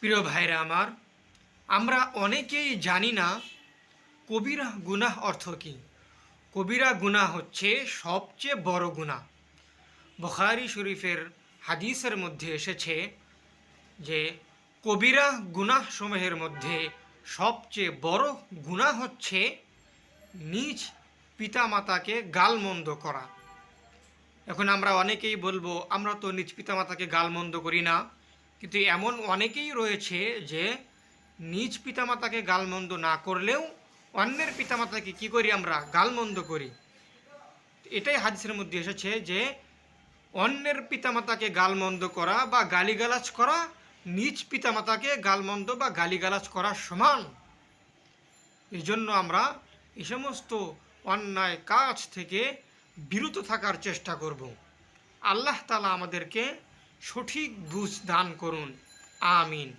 প্রিয় ভাইরা আমার, আমরা অনেকেই জানি না কবিরা গুনাহ অর্থ কী। কবিরা গুনাহ হচ্ছে সবচেয়ে বড় গুনাহ। বখারি শরীফের হাদিসের মধ্যে এসেছে যে কবিরা গুনাহ সমূহের মধ্যে সবচেয়ে বড় গুনাহ হচ্ছে নিজ পিতামাতাকে গালমন্দ করা। এখন আমরা অনেকেই বলব, আমরা তো নিজ পিতামাতাকে গালমন্দ করি না। কিন্তু এমন অনেকেই রয়েছে যে নিজ পিতামাতাকে গালমন্দ না করলেও অন্যের পিতামাতাকে কি করি আমরা? গালমন্দ করি। এটাই হাদিসের মধ্যে এসেছে যে অন্যের পিতামাতাকে গালমন্দ করা বা গালিগালাজ করা, নিজ পিতামাতাকে গালমন্দ বা গালিগালাজ করা সমান। এই জন্য আমরা এই সমস্ত অন্যায় কাজ থেকে বিরত থাকার চেষ্টা করব। আল্লাহ তালা আমাদেরকে সঠিক বুঝ দান করুন। আমিন।